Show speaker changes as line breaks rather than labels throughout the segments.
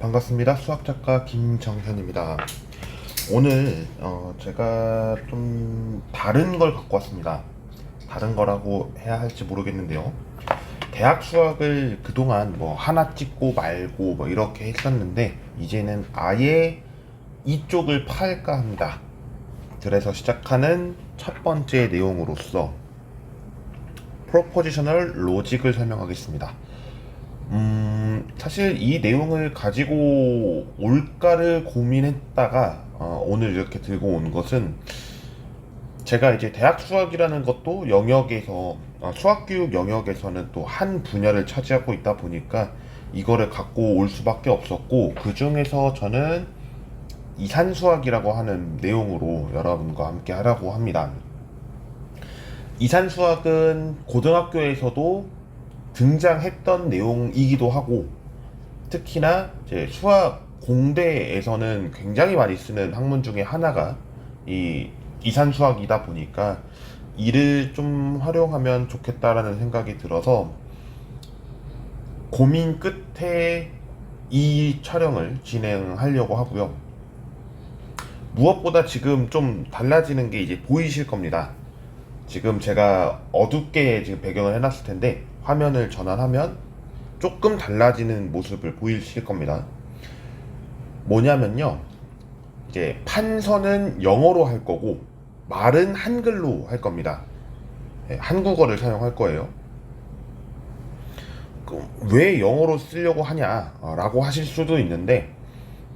반갑습니다. 수학작가 김정현입니다. 오늘 어, 제가 좀 다른 걸 갖고 왔습니다. 다른 거라고 해야 할지 모르겠는데요. 대학 수학을 그동안 뭐 하나 찍고 말고 뭐 이렇게 했었는데 이제는 아예 이쪽을 팔까 합니다. 그래서 시작하는 첫 번째 내용으로서 프로포지셔널 로직을 설명하겠습니다. 음, 사실 이 내용을 가지고 올까를 고민했다가 어, 오늘 이렇게 들고 온 것은 제가 이제 대학 수학이라는 것도 영역에서 어, 수학 교육 영역에서는 또 한 분야를 차지하고 있다 보니까 이거를 갖고 올 수밖에 없었고 그 중에서 저는 이산 수학이라고 하는 내용으로 여러분과 함께 하라고 합니다. 이산 수학은 고등학교에서도 등장했던 내용이기도 하고 특히나 이제 수학 공대에서는 굉장히 많이 쓰는 학문 중에 하나가 이 이산 수학이다 보니까 이를 좀 활용하면 좋겠다라는 생각이 들어서 고민 끝에 이 촬영을 진행하려고 하고요. 무엇보다 지금 좀 달라지는 게 이제 보이실 겁니다. 지금 제가 어둡게 지금 배경을 해놨을 텐데 화면을 전환하면 조금 달라지는 모습을 보이실 겁니다. 뭐냐면요. 이제 판서는 영어로 할 거고 말은 한글로 할 겁니다. 예, 한국어를 사용할 거예요. 그, 왜 영어로 쓰려고 하냐라고 하실 수도 있는데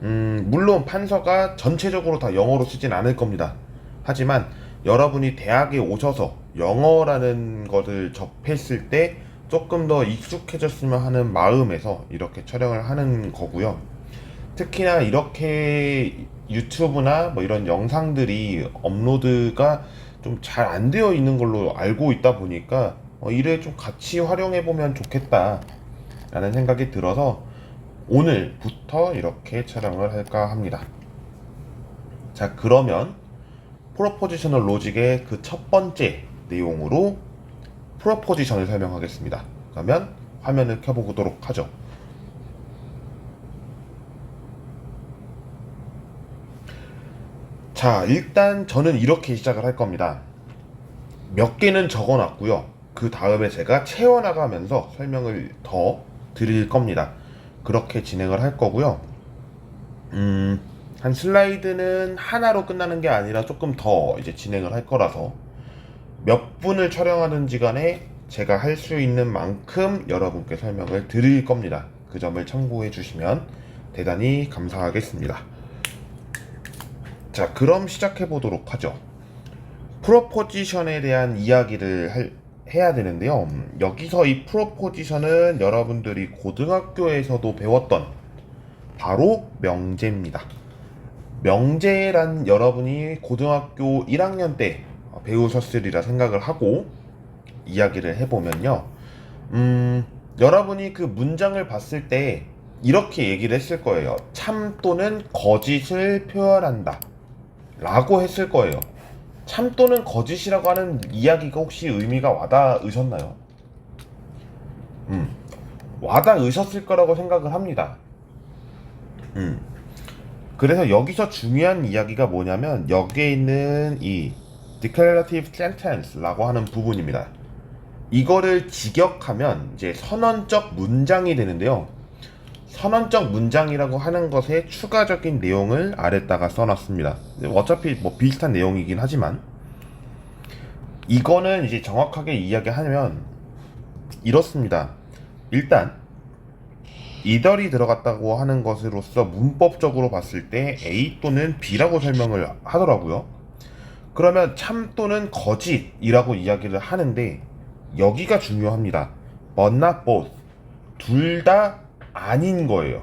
음, 물론 판서가 전체적으로 다 영어로 쓰진 않을 겁니다. 하지만 여러분이 대학에 오셔서 영어라는 것을 접했을 때 조금 더 익숙해졌으면 하는 마음에서 이렇게 촬영을 하는 거고요. 특히나 이렇게 유튜브나 뭐 이런 영상들이 업로드가 좀 잘 안 되어 있는 걸로 알고 있다 보니까 어, 이를 좀 같이 활용해 보면 좋겠다 라는 생각이 들어서 오늘부터 이렇게 촬영을 할까 합니다. 자, 그러면 프로포지셔널 로직의 그 첫 번째 내용으로 프로포지션을 설명하겠습니다. 그러면 화면을 켜보도록 하죠. 자, 일단 저는 이렇게 시작을 할 겁니다. 몇 개는 적어 놨고요. 그 다음에 제가 채워나가면서 설명을 더 드릴 겁니다. 그렇게 진행을 할 거고요. 음, 한 슬라이드는 하나로 끝나는 게 아니라 조금 더 이제 진행을 할 거라서 몇 분을 촬영하는지 간에 제가 할 수 있는 만큼 여러분께 설명을 드릴 겁니다. 그 점을 참고해 주시면 대단히 감사하겠습니다. 자, 그럼 시작해 보도록 하죠. 프로포지션에 대한 이야기를 할- 해야 되는데요. 음, 여기서 이 프로포지션은 여러분들이 고등학교에서도 배웠던 바로 명제입니다. 명제란 여러분이 고등학교 1학년 때 배우셨으리라 생각을 하고 이야기를 해보면요. 음, 여러분이 그 문장을 봤을 때 이렇게 얘기를 했을 거예요. 참 또는 거짓을 표현한다. 라고 했을 거예요. 참 또는 거짓이라고 하는 이야기가 혹시 의미가 와닿으셨나요? 음, 와닿으셨을 거라고 생각을 합니다. 음. 그래서 여기서 중요한 이야기가 뭐냐면 여기에 있는 이 declarative sentence라고 하는 부분입니다. 이거를 직역하면 이제 선언적 문장이 되는데요. 선언적 문장이라고 하는 것의 추가적인 내용을 아래다가 써놨습니다. 어차피 뭐 비슷한 내용이긴 하지만 이거는 이제 정확하게 이야기하면 이렇습니다. 일단 이덜이 들어갔다고 하는 것으로서 문법적으로 봤을 때 A 또는 B라고 설명을 하더라고요. 그러면 참 또는 거짓이라고 이야기를 하는데 여기가 중요합니다. but not both. 둘 다 아닌 거예요.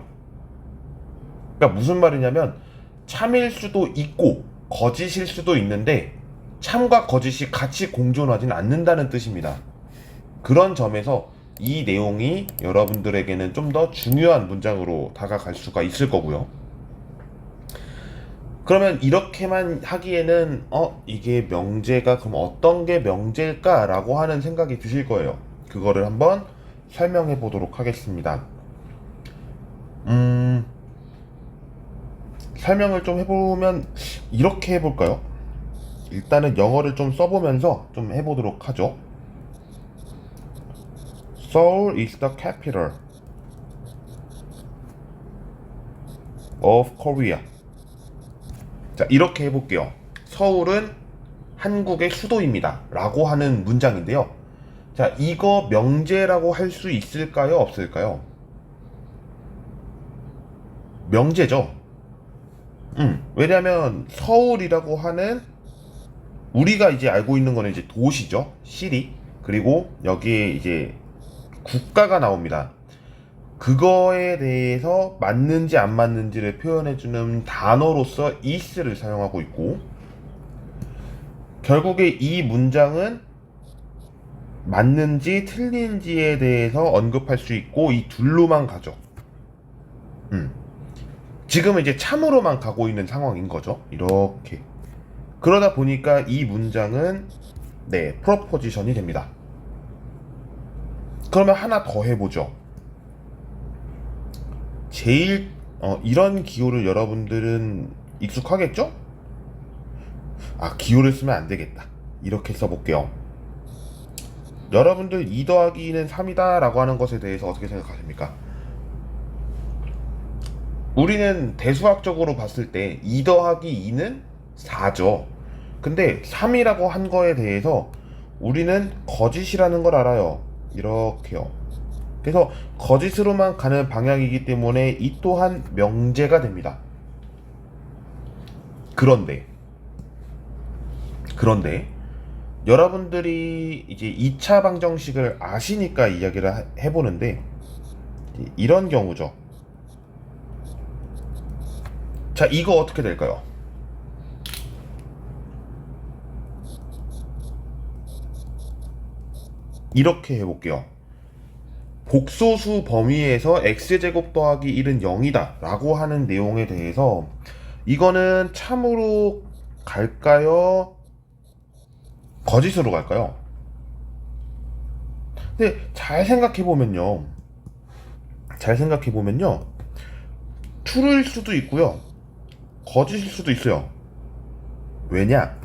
그러니까 무슨 말이냐면 참일 수도 있고 거짓일 수도 있는데 참과 거짓이 같이 공존하진 않는다는 뜻입니다. 그런 점에서 이 내용이 여러분들에게는 좀 더 중요한 문장으로 다가갈 수가 있을 거고요. 그러면 이렇게만 하기에는 어 이게 명제가 그럼 어떤 게 명제일까라고 하는 생각이 드실 거예요. 그거를 한번 설명해 보도록 하겠습니다. 음 설명을 좀 해보면 이렇게 해볼까요? 일단은 영어를 좀 써보면서 좀 해보도록 하죠. Seoul is the capital of Korea. 자, 이렇게 해볼게요. 서울은 한국의 수도입니다. 라고 하는 문장인데요. 자, 이거 명제라고 할 수 있을까요? 없을까요? 명제죠. 음, 왜냐면 서울이라고 하는 우리가 이제 알고 있는 거는 이제 도시죠. 시리. 그리고 여기에 이제 국가가 나옵니다. 그거에 대해서 맞는지 안 맞는지를 표현해주는 단어로서 is를 사용하고 있고, 결국에 이 문장은 맞는지 틀린지에 대해서 언급할 수 있고, 이 둘로만 가죠. 음. 지금은 이제 참으로만 가고 있는 상황인 거죠. 이렇게. 그러다 보니까 이 문장은 네, 프로포지션이 됩니다. 그러면 하나 더 해보죠. 제일 어, 이런 기호를 여러분들은 익숙하겠죠? 아, 기호를 쓰면 안 되겠다. 이렇게 써볼게요. 여러분들 2 더하기 2는 3이다 라고 하는 것에 대해서 어떻게 생각하십니까? 우리는 대수학적으로 봤을 때 2 더하기 2는 4죠. 근데 3이라고 한 거에 대해서 우리는 거짓이라는 걸 알아요. 이렇게요. 그래서 거짓으로만 가는 방향이기 때문에 이 또한 명제가 됩니다. 그런데 그런데 여러분들이 이제 2차 방정식을 아시니까 이야기를 하- 해보는데 이런 경우죠. 자, 이거 어떻게 될까요? 이렇게 해볼게요. 복소수 범위에서 x제곱 더하기 1은 0이다 라고 하는 내용에 대해서 이거는 참으로 갈까요? 거짓으로 갈까요? 근데 잘 생각해보면요. 잘 생각해보면요. true일 수도 있고요. 거짓일 수도 있어요. 왜냐?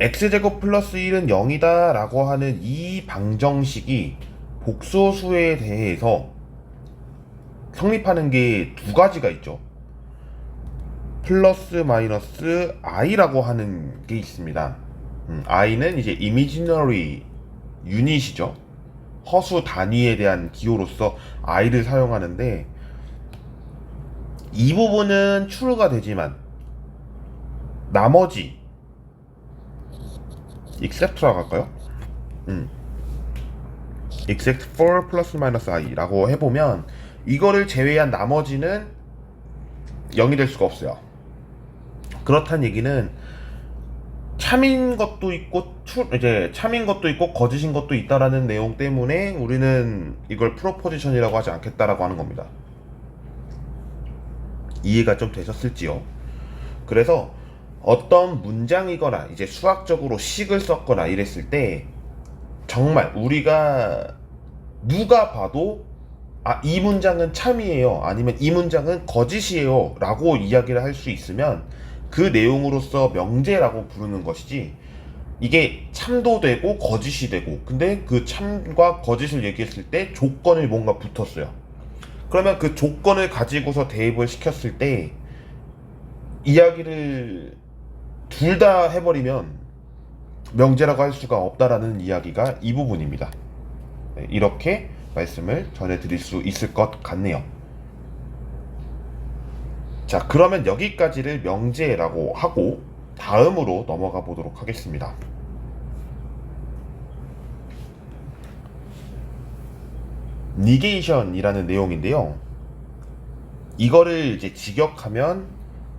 x제곱 플러스 1은 0이다 라고 하는 이 방정식이 복소수에 대해서 성립하는 게 두 가지가 있죠. 플러스 마이너스 i라고 하는 게 있습니다. 음, i는 이제 imaginary 유닛이죠. 허수 단위에 대한 기호로서 i를 사용하는데 이 부분은 true가 되지만 나머지 except라고 할까요? 음. Except for plus minus i라고 해보면 이거를 제외한 나머지는 0이 될 수가 없어요. 그렇다는 얘기는 참인 것도 있고 추, 이제 참인 것도 있고 거짓인 것도 있다라는 내용 때문에 우리는 이걸 프로포지션이라고 하지 않겠다라고 하는 겁니다. 이해가 좀 되셨을지요? 그래서 어떤 문장이거나 이제 수학적으로 식을 썼거나 이랬을 때 정말 우리가 누가 봐도 아, 이 문장은 참이에요. 아니면 이 문장은 거짓이에요. 라고 이야기를 할 수 있으면 그 내용으로서 명제라고 부르는 것이지 이게 참도 되고 거짓이 되고 근데 그 참과 거짓을 얘기했을 때 조건이 뭔가 붙었어요. 그러면 그 조건을 가지고서 대입을 시켰을 때 이야기를 둘 다 해버리면 명제라고 할 수가 없다라는 이야기가 이 부분입니다. 네, 이렇게 말씀을 전해드릴 수 있을 것 같네요. 자, 그러면 여기까지를 명제라고 하고 다음으로 넘어가 보도록 하겠습니다. 니게이션이라는 내용인데요. 이거를 이제 직역하면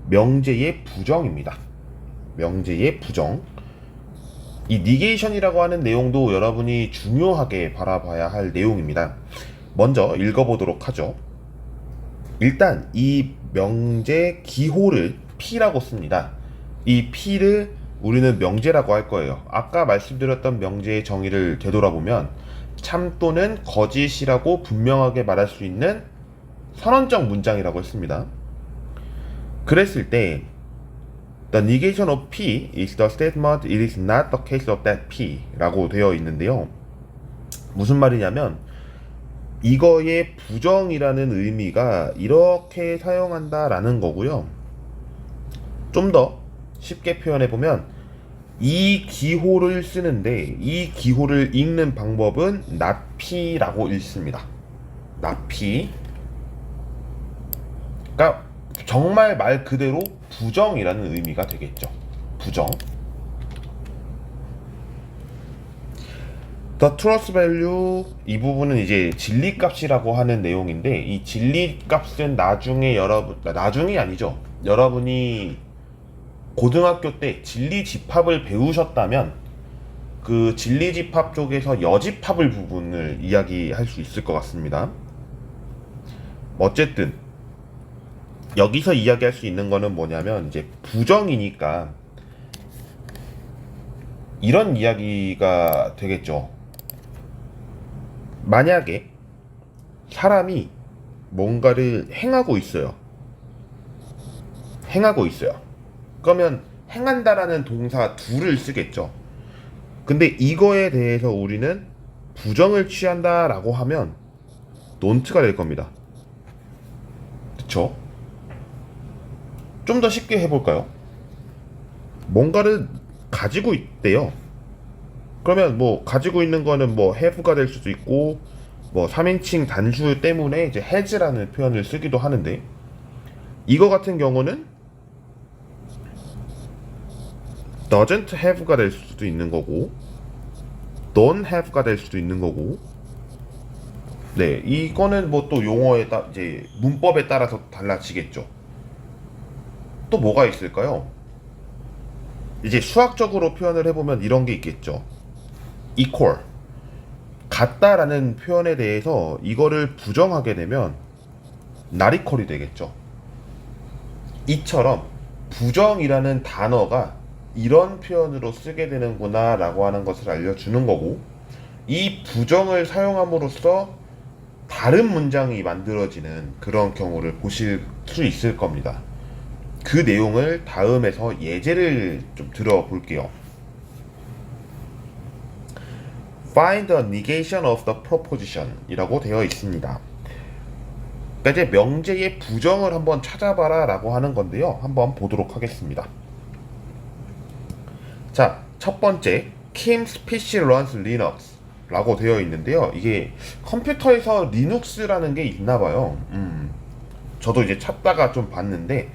명제의 부정입니다. 명제의 부정. 이 니게이션이라고 하는 내용도 여러분이 중요하게 바라봐야 할 내용입니다. 먼저 읽어보도록 하죠. 일단 이 명제 기호를 P라고 씁니다. 이 P를 우리는 명제라고 할 거예요. 아까 말씀드렸던 명제의 정의를 되돌아보면 참 또는 거짓이라고 분명하게 말할 수 있는 선언적 문장이라고 했습니다. 그랬을 때 The negation of P is the statement it is not the case of that P라고 되어 있는데요. 무슨 말이냐면 이거의 부정이라는 의미가 이렇게 사용한다라는 거고요. 좀 더 쉽게 표현해 보면 이 기호를 쓰는데 이 기호를 읽는 방법은 나피라고 읽습니다. 나피. 그러니까 정말 말 그대로 부정이라는 의미가 되겠죠. 부정. The truth value 이 부분은 이제 진리값이라고 하는 내용인데 이 진리값은 나중에 여러분 나중이 아니죠. 여러분이 고등학교 때 진리 집합을 배우셨다면 그 진리 집합 쪽에서 여집합을 부분을 이야기할 수 있을 것 같습니다. 어쨌든 여기서 이야기할 수 있는 거는 뭐냐면 이제 부정이니까 이런 이야기가 되겠죠. 만약에 사람이 뭔가를 행하고 있어요. 행하고 있어요. 그러면 행한다라는 동사 둘을 쓰겠죠. 근데 이거에 대해서 우리는 부정을 취한다라고 하면 논트가 될 겁니다. 그쵸? 좀 더 쉽게 해볼까요? 뭔가를 가지고 있대요. 그러면 뭐 가지고 있는 거는 뭐 have가 될 수도 있고 뭐 3인칭 단수 때문에 이제 has라는 표현을 쓰기도 하는데 이거 같은 경우는 doesn't have가 될 수도 있는 거고 don't have가 될 수도 있는 거고 네 이거는 뭐 또 용어에 따 이제 문법에 따라서 달라지겠죠 또 뭐가 있을까요? 이제 수학적으로 표현을 해보면 이런 게 있겠죠. equal. 같다라는 표현에 대해서 이거를 부정하게 되면 equal이 되겠죠. 이처럼 부정이라는 단어가 이런 표현으로 쓰게 되는구나 라고 하는 것을 알려주는 거고 이 부정을 사용함으로써 다른 문장이 만들어지는 그런 경우를 보실 수 있을 겁니다. 그 내용을 다음에서 예제를 좀 들어볼게요. Find the negation of the proposition 이라고 되어 있습니다. 그러니까 이제 명제의 부정을 한번 찾아봐라 라고 하는 건데요. 한번 보도록 하겠습니다. 자, 첫 번째, Kim's PC runs Linux 라고 되어 있는데요. 이게 컴퓨터에서 리눅스라는 게 있나 봐요. 음, 저도 이제 찾다가 좀 봤는데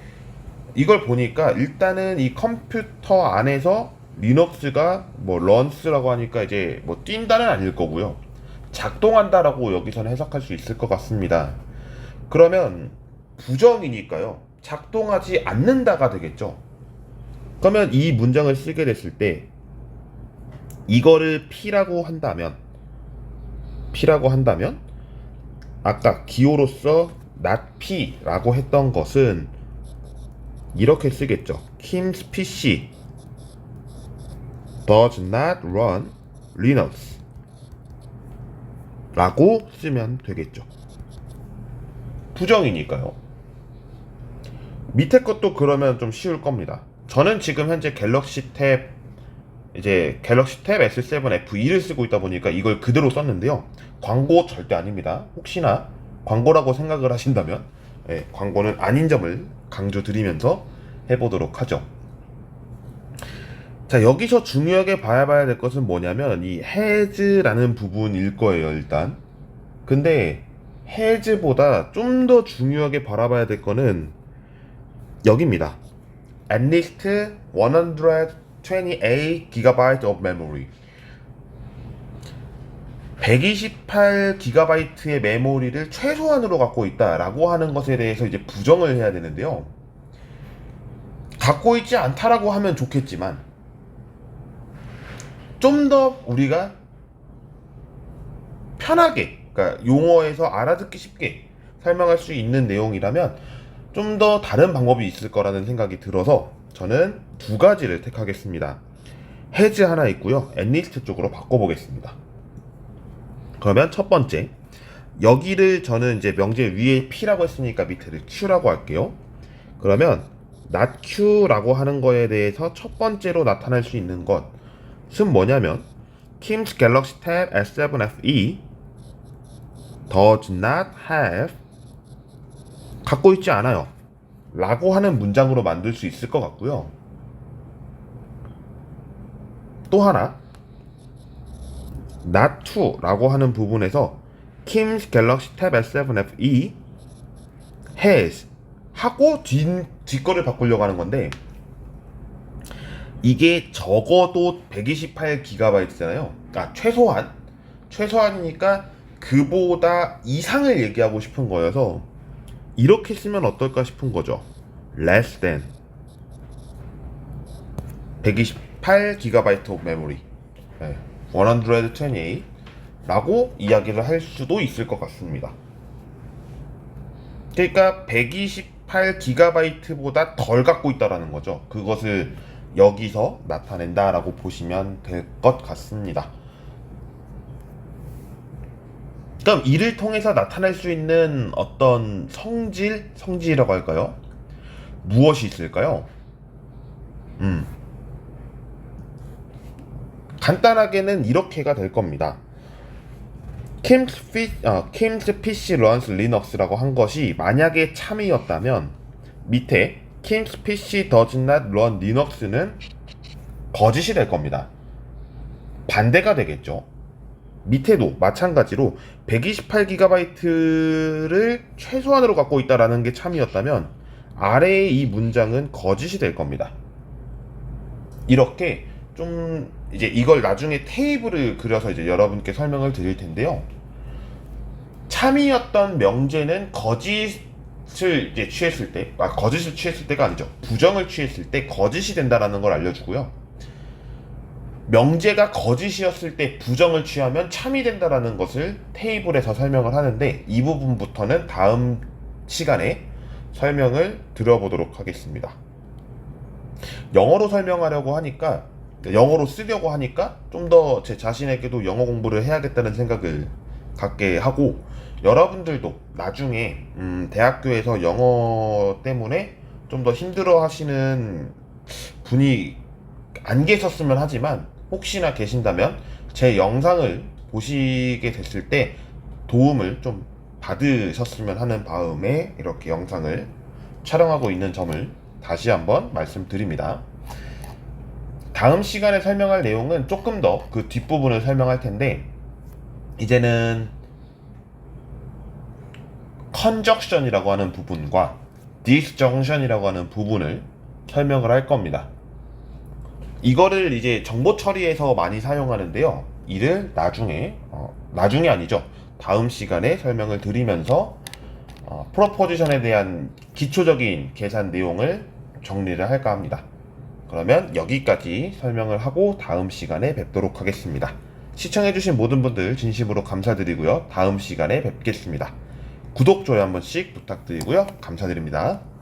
이걸 보니까 일단은 이 컴퓨터 안에서 리눅스가 뭐 runs라고 하니까 이제 뭐 뛴다는 아닐 거고요. 작동한다라고 여기서는 해석할 수 있을 것 같습니다. 그러면 부정이니까요. 작동하지 않는다가 되겠죠. 그러면 이 문장을 쓰게 됐을 때 이거를 P라고 한다면 P라고 한다면 아까 기호로서 not P라고 했던 것은 이렇게 쓰겠죠. Kim's PC does not run Linux 라고 쓰면 되겠죠. 부정이니까요. 밑에 것도 그러면 좀 쉬울 겁니다. 저는 지금 현재 갤럭시 탭 이제 갤럭시 탭 S7 F2를 쓰고 있다 보니까 이걸 그대로 썼는데요. 광고 절대 아닙니다. 혹시나 광고라고 생각을 하신다면 예, 광고는 아닌 점을 강조드리면서 해보도록 하죠. 자 여기서 중요하게 봐야 봐야 될 것은 뭐냐면 이 has라는 부분일 거예요 일단. 근데 has보다 좀 더 중요하게 바라봐야 될 거는 여기입니다. at least 128 GB of memory. 128GB의 메모리를 최소한으로 갖고 있다라고 하는 것에 대해서 이제 부정을 해야 되는데요. 갖고 있지 않다라고 하면 좋겠지만 좀 더 우리가 편하게 그러니까 용어에서 알아듣기 쉽게 설명할 수 있는 내용이라면 좀 더 다른 방법이 있을 거라는 생각이 들어서 저는 두 가지를 택하겠습니다. 해즈 하나 있고요. 엔리스트 쪽으로 바꿔보겠습니다. 그러면 첫 번째 여기를 저는 이제 명제 위에 P라고 했으니까 밑에를 Q라고 할게요. 그러면 낮추라고 하는 거에 대해서 첫 번째로 나타날 수 있는 것은 뭐냐면 Kim's Galaxy Tab S7 FE does not have 갖고 있지 않아요. 라고 하는 문장으로 만들 수 있을 것 같고요. 또 하나 not to라고 하는 부분에서 Kim's Galaxy Tab S7 FE has 하고 뒤, 뒷거를 바꾸려고 하는 건데 이게 적어도 128GB잖아요. 아, 최소한 최소한이니까 그보다 이상을 얘기하고 싶은 거여서 이렇게 쓰면 어떨까 싶은 거죠. less than 128GB of memory. 네, 128 라고 이야기를 할 수도 있을 것 같습니다. 그러니까 128GB보다 덜 갖고 있다라는 거죠. 그것을 여기서 나타낸다라고 보시면 될 것 같습니다. 그럼 이를 통해서 나타낼 수 있는 어떤 성질, 성질이라고 할까요? 무엇이 있을까요? 음. 간단하게는 이렇게가 될 겁니다. P, 어, PC runs Linux라고 한 것이 만약에 참이었다면 밑에 does not run Linux는 거짓이 될 겁니다. 반대가 되겠죠. 밑에도 마찬가지로 128GB를 최소한으로 갖고 있다라는 게 참이었다면 아래의 이 문장은 거짓이 될 겁니다. 이렇게 좀 이제 이걸 나중에 테이블을 그려서 이제 여러분께 설명을 드릴 텐데요. 참이었던 명제는 거짓을 이제 취했을 때, 아 거짓을 취했을 때가 아니죠. 부정을 취했을 때 거짓이 된다라는 걸 알려주고요. 명제가 거짓이었을 때 부정을 취하면 참이 된다라는 것을 테이블에서 설명을 하는데 이 부분부터는 다음 시간에 설명을 드려보도록 하겠습니다. 영어로 설명하려고 하니까 영어로 쓰려고 하니까 좀 더 제 자신에게도 영어 공부를 해야겠다는 생각을 갖게 하고 여러분들도 나중에 음, 대학교에서 영어 때문에 좀 더 힘들어 하시는 분이 안 계셨으면 하지만 혹시나 계신다면 제 영상을 보시게 됐을 때 도움을 좀 받으셨으면 하는 마음에 이렇게 영상을 촬영하고 있는 점을 다시 한번 말씀드립니다. 다음 시간에 설명할 내용은 조금 더 그 뒷부분을 설명할 텐데 이제는 conjunction이라고 하는 부분과 disjunction이라고 하는 부분을 설명을 할 겁니다. 이거를 이제 정보 처리에서 많이 사용하는데요. 이를 나중에 어, 나중에 아니죠. 다음 시간에 설명을 드리면서 어, 프로포지션에 대한 기초적인 계산 내용을 정리를 할까 합니다. 그러면 여기까지 설명을 하고 다음 시간에 뵙도록 하겠습니다. 시청해주신 모든 분들 진심으로 감사드리고요. 다음 시간에 뵙겠습니다. 구독, 좋아요 한 번씩 부탁드리고요. 감사드립니다.